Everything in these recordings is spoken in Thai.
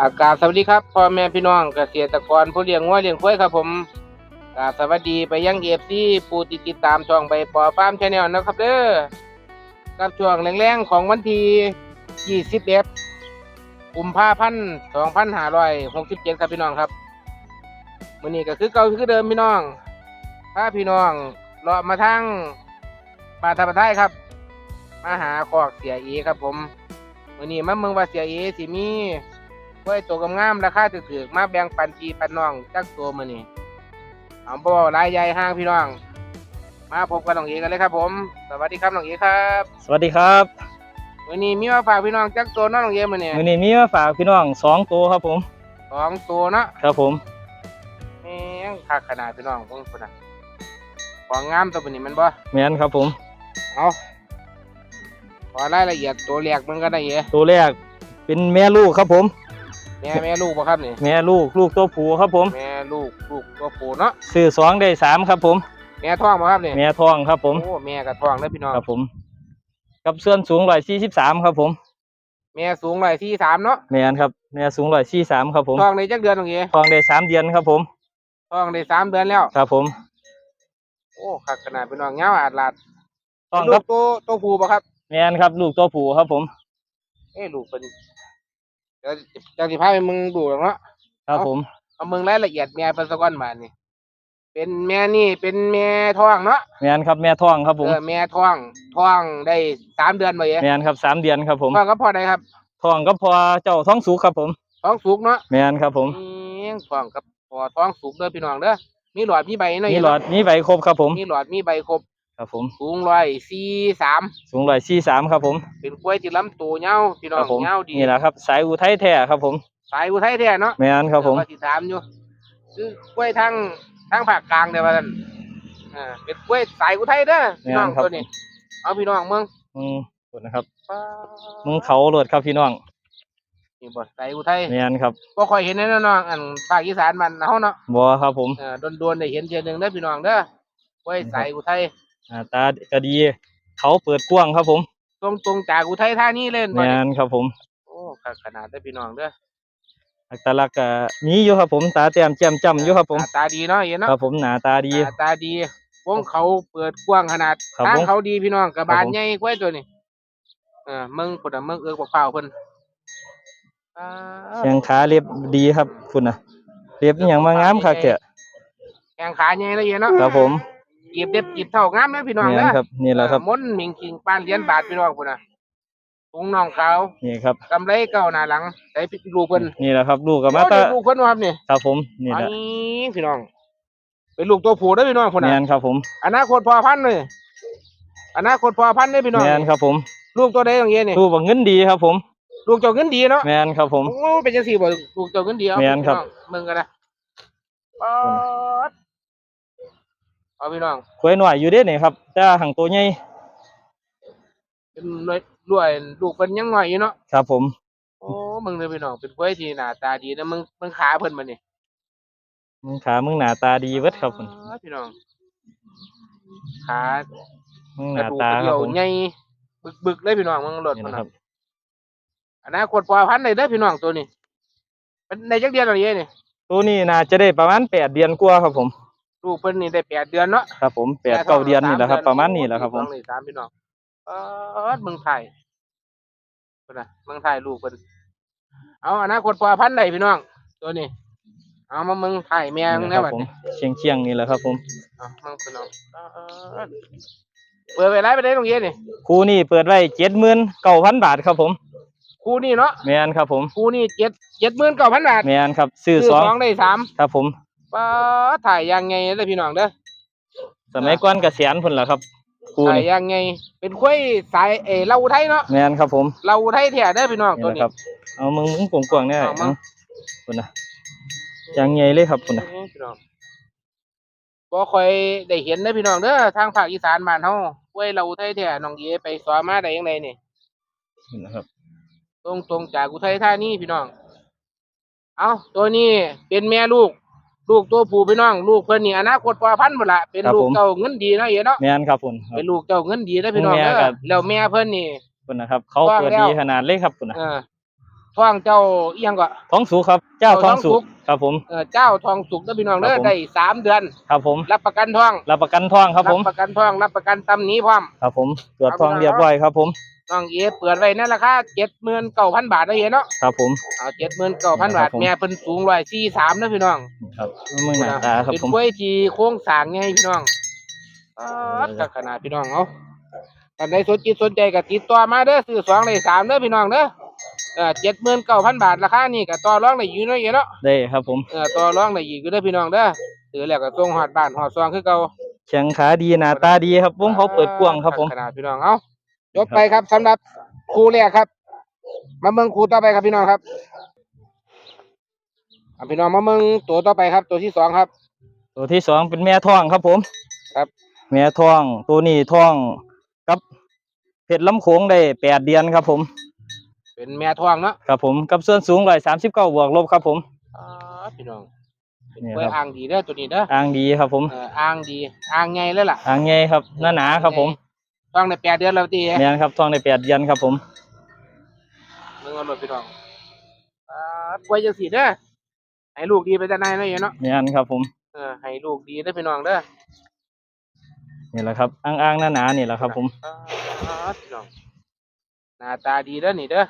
อากาบสวัสดีครับพ่อแม่พี่น้องเกษตรกรผู้เลี้ยงงัวเลี้ยงควายครับผมกาสวัสดีไปยังเอฟซีผู้ติดติดตามช่องใบปอฟาร์มชาแนลนะครับเด้อกับช่วงแรงๆของวันที่21กุมภาพันธ์2567ครับพี่น้องครับมื้อนี้ก็คือเก่าคือเดิมพี่น้องพาพี่น้องเลาะมาทางบานทับไทยครับ มาหาคอกเสียเอครับผมมื้อนี้มาเมืองว่าเสียเอสิมี กล้วยตัวงามๆราคาถูกๆมาแบ่งปันพี่ปันน้องจักตัวมื้อนี้เอาบ่รายใหญ่ห้างพี่น้อง มาพบกับน้องเอกันเลยครับ ผม สวัสดีครับน้องเอครับ สวัสดีครับมื้อนี้มีมาฝากพี่น้องจักตัวเนาะน้องเอมื้อนี้วันนี้มีมาฝากพี่น้องสองตัวครับผมสองตัวเนาะครับผมแม่งคักขนาดพี่น้องเพิ่นพุ่นน่ะของงามตัวมื้อนี้แมันบ่แมนครับผมเอาขอรายละเอียดตัวแรกมันก็ได้เอตัวแรกเป็นแม่ลูกครับผม แม่แม่ลูกบ่ครับนี่แม่ลูกลูกตัวผู้ครับผม แม่ลูกลูกตัวผู้เนาะซื้อสองได้สามครับผม แม่ท้องบ่ครับนี่แม่ทองครับผม โอ้แม่ก็ท้องเด้อพี่น้องครับผม กับส่วนสูงร้อยสี่สิบสามครับผม แม่สูง143เนาะแมนครับ แม่สูงร้อยสี่สามครับผม ท้องได้จักเดือนน้องเอทองได้สามเดือนครับผม ท้องได้สามเดือนแล้ว ครับผม โอ้คักขนาดพี่น้องเงาอาดลาดทองลูครักบตัวตัวผู้บ่ครับ แมนครับ ลูกตัวผู้ครับผม เอ้ลูกเป็น เดี๋ยวจะสิพาไปมึงดูหรอกเนาะ ครับผม เอามึงรายละเอียดแม่เป็นสะก้อนบาดนี่เป็นแม่นี่เป็นแม่ท้องเนาะ แมนครับแม่ทองครับผม เออแม่ท้องท้องได้สามเดือนบ่เอ๋แมนครับสามเดือนครับผมท้องก็พอได้ครับทองก็พอเจ้าท้องสุกครับผม ท้องสุกเนาะแมนครับผมอืมท้องกับพอท้องสุกเด้อพี่น้องเด้อมีหลอดมีใบเนาะมีหลอดมีใบครบครับผม มีหลอดมีใบครบ ครับผม สูงร้อยสี่สามสูงร้อยสี่สามครับผม เป็นกล้วยที่ลำตัวเงาพี่น้คอรังบผมเงาดีนี่แหละครับสายอุทัยแท้ครับผมสายอุทัยแท้เนาะแม่นครับผมเออว่าสิถามอยู่คือกล้วยทางทางภาคกลางเด้อว่าซั่นอ่าเป็นกล้วยสายอุทัยเด้อพี่น้องแม่นครับตัวนี้เอาพี่น้องเมืองอืมกดนะครับป๊ามึงเขาโหลดครับพี่น้องนี่บ่สายอุทัยแม่นครับบ่ค่อยเห็นแน่นอนอันภาคอีสานมันเฮาเนาะบัวครับผมเออโดนๆได้เห็นเทื่อหนึงเด้อพี่น้องเด้อกล้วยสายอุทัย หน้าตาก็ดี เขาเปิดกว้างครับผมตรงตรงๆจากอุทัยธานีเล่นบ่แม่เนี่ยนครับผม โอ้คักขนาดเด้อพี่น้องเด้ออัตลักษณ์ก็มีอยู่ครับผมตาแต้มแจ่มจ้ำอยู่ครับผม หน้าตาดีเนาะเห็นเนาะครับผมหน้าตาดี หน้าตาดีวงเขาเปิดกว้างขนาดครับทางผมเขาดีพี่น้องกระบาลครับผม ใหญ่กว่าตัวนี้เออมึงพุ่นน่ะมึงเอิกบักเปล่าเพิ่นอ่า แข้งขาเรียบดีครับคุณน่ะเรียบอหย่างมางามคักแท้แข้งขาใหญ่ละเอียดเนาะครับผม กีบเด็บกีบเท่างามนะพี่น้องแม่นนะครับ นี่แหละครับ มนต์มิงคิงปานเหรียญบาทพี่น้องพุ่นน่ะถุงน่องขาวนี่ครับ กำไรเก่าหน้าหลังได้ลูกเพิ่นนี่แหละครับ ลูกกับมาโอ้ตาได้ลูกเพิ่นว่าครับนี่ครับผม นี่อัแหนละนี้พี่น้อง เป็นลูกตัวผู้เด้อพี่น้องพุ่นแม่น่ะนครับผมอนาคตพอพันธุ์เลยอนาคตพอพันธุ์เด้อพี่น้องแม่นครับผมลูกตัวใดอย่างเงี้ยนี่ ลูกบักเงินดีครับผม ลูกเจ้าเงินดีเนาะแม่นครับผม โอ้เป็นจังซี่บ่ลูกเจ้าเงินดีเอาแม่นครับ พี่องมึงกันนะปอด เอาพี่น้องกล้วยหน่อยอยู่เด้นี่ครับแต่หังตัวใหญ่เป็นรวยรวยลูกเพิ่นยังน้อยอยู่เนาะครับผมโอ้มึงเลยพี่น้องเป็นกล้วยที่หน้าตาดีนะมึงมึงขาเพิ่นมานี่มึงขามึงหน้าตาดีเบิดครับผมอ๋อพี่น้องขามึงหกระน้าดูกตากระคเดี่รัยบวผมใหญ่บึกๆเลยพี่น้องมึงรถนี่มันนะคน่ะรับอนาคตพอพันธุ์ได้เด้อพี่น้องตัวนี้เป็นในจักเดือนอะไรนี่ตัวนี้น่าจะได้ประมาณแปดเดือนกว่าครับผม ลูกเพิ่นนี่ได้แปดเดือนเนาะครับผมแปดเก้าเดือนนี่แหละครับ ประมาณนี้แหละครับผมสองเลยสามพี่น้องเออเมืองไทยเพิ่นน่ะเมืองไทยลูกเพิ่นเอาอนาคตพอพันธุ์ได้พี่น้อง ตัวนี้ เอามาเมืองไทยแม่งนี่แน่นะคบัรับดผมนี้เชียงเชียงๆนี่แหละครับ ผมเอาเมืองพี่น้องเออเปิดไปไรไปได้ตรงเย็นนี่คู่นี้เปิดไว้เจ็ดหมื่นเก้าพันบาทครับผมคู่นี้เนาะแมนครับผมคู่นี้เจ็ดเจ็ดหมื่นเก้าพันบาทแมนครับซื้อซื้อสองสองได้สามครับผม ป้าดถ่ายยังไงเลยพี่น้องเด้อสมัยก่อนเกษียณพุ่นละครับคู่ถ่ายนี้ยังไงเป็นคุ้ยสายเออเราไทยเนาะแมนครับผมเราไทยแท้เด้อพี่น้องนี่ตัวแหละนี้ ครับ เอามึงมึงกวางๆเนี่ยเอามาเอาพุ่นนะยังไงเลยครับพุ่นนะเอ้ยพี่น้องบ่ค่อยได้เห็นเด้อพี่น้องเด้อทางภาคอีสานบ้านเฮาไว้เราไทยแท้น้องเอไปสอนมาได้ยังไงนี่นี่นะครับตรงตรงจากอุทัยธานีพี่น้อง เอาตัวนี้เป็นแม่ลูก ลูกตัวผู้พี่น้อง ลูกเพิ่นนี่อนาคตพอพันธุ์หมดละเป็นลูกเจ้าเงินดีเนาะเอ๋เนาะแมนครับพุ่นครับ เป็นลูกเจ้าเงินดีเด้อพี่น้องแม่เด้อก็แล้วแม่เพิ่นนี่พุ่นนะครับ เขาว่างเปิดแล้วดีขนาดเลยครับพุ่นนะเออท้องเจ้าอีหยังก็ ท้องสุกครับ เจ้าเจ้าท้องท้องสุสุกกครับผม เออเจ้าทองสุกเด้อพี่น้องเด้ครัอบผม ได้สามเดือน ครับผมรับประกันท้องรับประกันท้องครับผม ประกันท้องรับประกันตำหนี้พร้อม ครับผมตรวจครับท้องเรียบร้อยครับผม น้องเอเปิดไว้ในราคา79,000บาทเด้อเอเนาะครับผม เอา79,000บาทครับผม แม่เพิ่นสูง143เด้อพี่น้องครับมึงหน้าตาครับเป็นผม กล้วยที่โค้งสร้างไงพี่น้องอ๋อเออจักขนาดพี่น้องเอาท่านใดสนจิตสนใจก็ติดต่อมาเด้อซื้อสองได้สามเด้อพี่น้องเด้อเออเจ็ดหมื่นเก้าพันบาทราคานี่ก็ต่อรองได้อยู่เนาะเอ๋เนาะ ได้ครับผมเออต่อรองได้อยู่เด้อพี่น้องเด้อซื้อแล้วก็ส่งฮอดบ้านฮอดซองคือเก่าแข็งขาดีหน้าตาดีครับวงเขาเปิดกว้างครับผม ขนาดพี่น้องเอา จบไปครับสำหรับคู่แรกครับ มาเมืองคู่ต่อไปครับพี่น้องครับอะพี่น้องมาเมืองตัวต่อไปครับ ตัวที่สองครับ ตัวที่สองเป็นแม่ท้องครับผมครับ แม่ท้อง ตัวนี้ท้องกับเพชรลำโขงได้แปดเดือนครับผม เป็นแม่ทองเนาะครับผมกับส่วนสูงร้อยสามสิบเก้าบวกลบครับผมอ่าพี่น้องเป็นนี่กล้วยครับอ่างดีเด้อตัวนี้เด้ออ่างดีครับผมเอออ่างดีอ่างใหญ่เลยล่ะอ่างใหญ่ครับหน้าหนาครับผม ต้องในแปดเดือนแล้วตีแม่นครับท้องได้แปดเดือนครับผมมึงเอารถพี่น้องอ่ากล้วยจังสีเด้อให้ลูกดีไปแต่ไหนเนาะเอ๋เนาะแม่นครับผมเออให้ลูกดีเด้อพี่น้องเด้อนี่แหละครับอ่างอ่างหน้าหนานี่แหละครับผมอ่าพี่น้องหน้าตาดีเด้อนี่เด้อ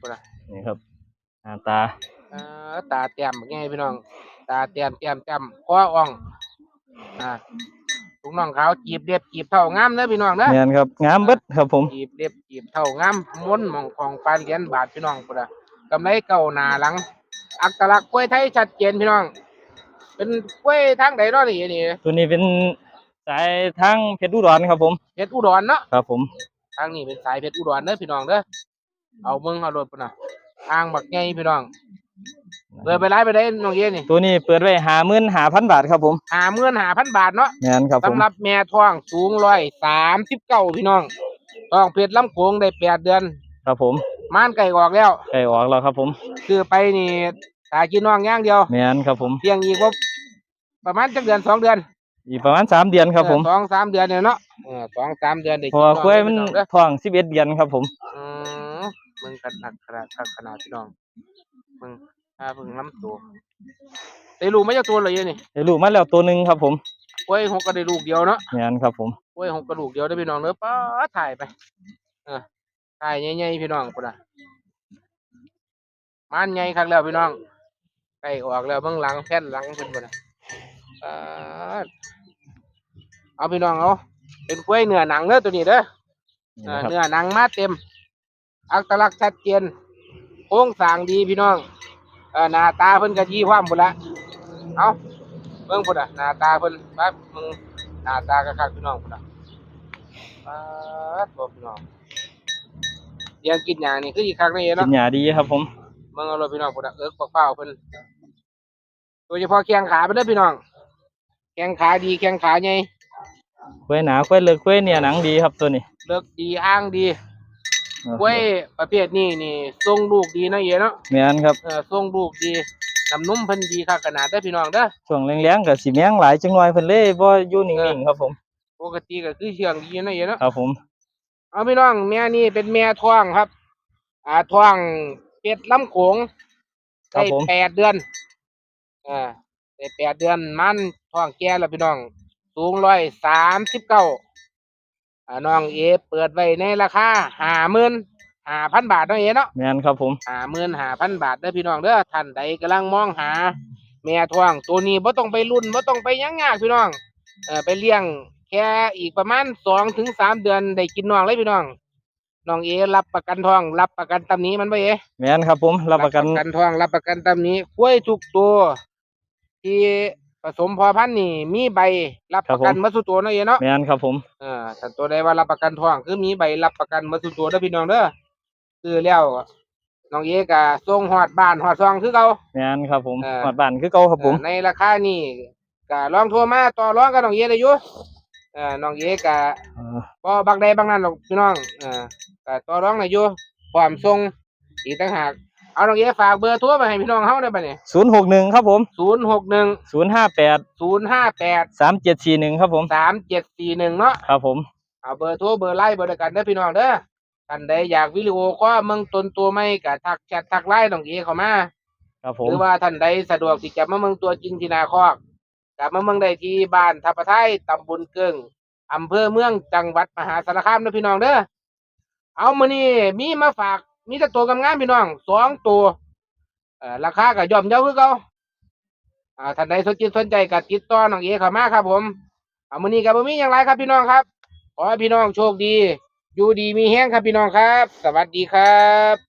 พุ่นน่ะนี่ครับหน้าตาอ่าตาแต้มไงพี่น้อง ตาแต้มแต้มแต้มคออ่องอ่า ถุงน่องขาวจีบเรียบจีบเท่างามเด้อพี่น้องเด้อแม่นครับงามเบิดครับผมจีบเรียบจีบเท่างามม้วนหมองของปลาเหรียญบาทพี่น้องพุ่นน่ะกำไรเก่าหน้าหลัง อักลักษณ์กล้วยไทยชัดเจนพี่น้อง เป็นกล้วยทางใดเนาะนี่นี่ตัวนี้เป็นสายทางเพชรอุดรครับผมเพชรอุดรเนาะครับผมทางนี้เป็นสายเพชรอุดรเด้อพี่น้องเด้อเอาเมืองเอารถพุ่นน่ะอ่างบักใหญ่พี่น้อง เปิดไปไล่ไปได้น้องเย็นนี่ตัวนี้เปิดไว้หาหมื่นหาพันบาทครับผมหาเมื่อนหาพันบาทเนาะแม่นครับผมสำหรับแม่ท้องสูงร้อยสามสิบเก้าพี่น้องท้องเพชรลำโขงได้แปดเดือน ครับผมม่านไก่ออกแล้วไก่ออกแล้วครับผมคือไปนี่ตากินน้องอย่างเดียวแม่นครับผมเพียงอีกว่าประมาณจักเดือนสองเดือน อีกประมาณสามเดือนครับผมเออสองสามเดือนเนี่ยเนาะเออสองสามเดือนได้เพราะว่ากิกล้วยมันน้องเด้อ ท้องสิบเอ็ดเดือนครับผม อืมมึงกันหนักขนาดขนาดพี่น้องมึง ถ้าเพิ่งน้ำตัวได้ลูกไม่เจ้าตัวเลยนี่ได้ลูกมาแล้วตัวหนึ่งครับ ผมกล้วยหกก็ได้ลูกเดียวเนาะแม่นครับ ผมกล้วยหกกระดูกเดียวได้อพี่น้องเด้อป้าดถ่ายไปเออถ่ายใหญ่ๆพี่น้องพุ่นน่ะมันใหญ่คักแล้วพี่น้องใกล้ออกแล้วเบื้องหลังแผ่นหลังเพิ่นพุ่นน่ะป๊าดเอาพี่น้องเอาเป็นกล้วยเนื้อหนังเด้อตัวนี้เด้อนี่เออนะครับเนื้อหนังมาเต็ม อัตลักษณ์ชัดเจนโครงสร้างดีพี่น้อง เออหน้าตาเพิ่นก็ยี่ความพุ่นละเอาเบิ่งพุ่นอะหน้าตาเพิ่นปั๊บมึงหน้าตาก็คักพี่น้องพุ่นอะป๊าดบ่พี่น้องเลี้ยงกินหยังนี่คืออีกครั้งนี่กิเนาะนหญ้าดีครับผม เบิ่งเอาเลยพี่น้องพุ่นอะเอิกเปล่าๆเพิ่นโดยเฉพาะแข้งขาเพิ่นเด้อพี่น้องแข้งขาดีแข้งขาใหญ่ กล้วยหนากล้วยเลิกกล้วยเนี่ยหนังดีครับตัวนี้ เลิกดีอ้างดี กล้วยประเภทนี้นี่ทรงลูกดีเนาะเอ๋เนาะแม่นครับเออส่งลูกดีน้ำนุ่มเพิ่นดีคักขนาดเด้อพี่น้องเด้อช่วงแรงๆก็สิแมงหลายจังหน่อยเพิ่นเลยบ่อยู่นิ่งๆครับผมปกติก็คือเชื่องดีเนาะเอ๋เนาะครับผมเอาพี่น้องแม่นี่เป็นแม่ท้องครับ อ่าท้องเป็ดลำโขงครัได้บผมแปดเดือนอ่าได้แปดเดือนมันท้องแก่แล้วพี่น้อง สูงร้อยสามสิบเก้าอ่า น้องเอเปิดไว้ในราคาห้าหมื่นห้าพันบาทเนาะเอเนาะแม่นครับผมห้าหมื่นห้าพันบาทเด้อพี่น้องเด้อท่านใดกำลังมองหา แม่ท้องตัวนี้บ่ต้องไปรุ่นบ่ต้องไปหยังยากพี่น้องเออไปเลี้ยงแค่อีกประมาณสองถึงสามเดือนได้กินน้องเลยพี่น้องน้องเอรับประกันท้อง รับประกันตำหนี้มันบ่เอแม่นครับผมรับประกันท้องรับประกันตำหนี้กล้วยทุกตัวที่ ผสมพอพันธุ์นี่มีใบรับประกันมาสุตัวเนาะเอเนาะแม่นครับผมเออถ้าตัวใดว่ารับประกันท้องคือมีใบรับประกันมาสุตัวเด้อพี่น้องเด้อคือแล้วน้องเอก็ส่งฮอดบ้านฮอดซองคือเก่า แม่นครับผมเออหอดบ้านคือเก่าครับผม เอ่อในราคานี่ก็ลองโทรมาต่อรองกับน้องเอได้อยู่เอ่อน้องเอก็เออบ่บักใดบักนั้นหรอกพี่น้องเอ่อก็ต่อรองได้อยู่พร้อมส่งอีกต่างหาก เอาน้องเอฝากเบอร์โทรไปให้พี่น้องเฮาได้บัดนี้061ครับผม061 058 058 3741ครับผม3741เนาะครับผมเอาเบอร์โทรเบอร์ไลน์เบอร์เดียวกันเด้อพี่น้องเด้อท่านใดอยากวิดีโอคอลเมืองตนตัวไม่ก็ทักแชททักไลน์น้องเอเข้ามาครับผหมรือว่าท่านใดสะดวกที่จะมาเมืองตัวจริงที่นาคอกกลับมาเมืองได้ที่บ้านทับปะไทยตำบลเกิงอำเภอเมืองจังหวัดมหาสารคามนะพี่น้องเด้อเอามื้อนี้มีมาฝาก มีแต่ตัวกำงามพี่น้องสองตัวราคาก็ย่อมเยาคือเก่าอ่าท่านใดสนใจสนใจก็ติดต่อน้องเอเข้ามาครับ ผมเอามื้อนี้ก็บ่มีอยังไรครับพี่น้องครับขอให้พี่น้องโชคดี อยู่ดีมีแห้งครับพี่น้องครับ สวัสดีครับ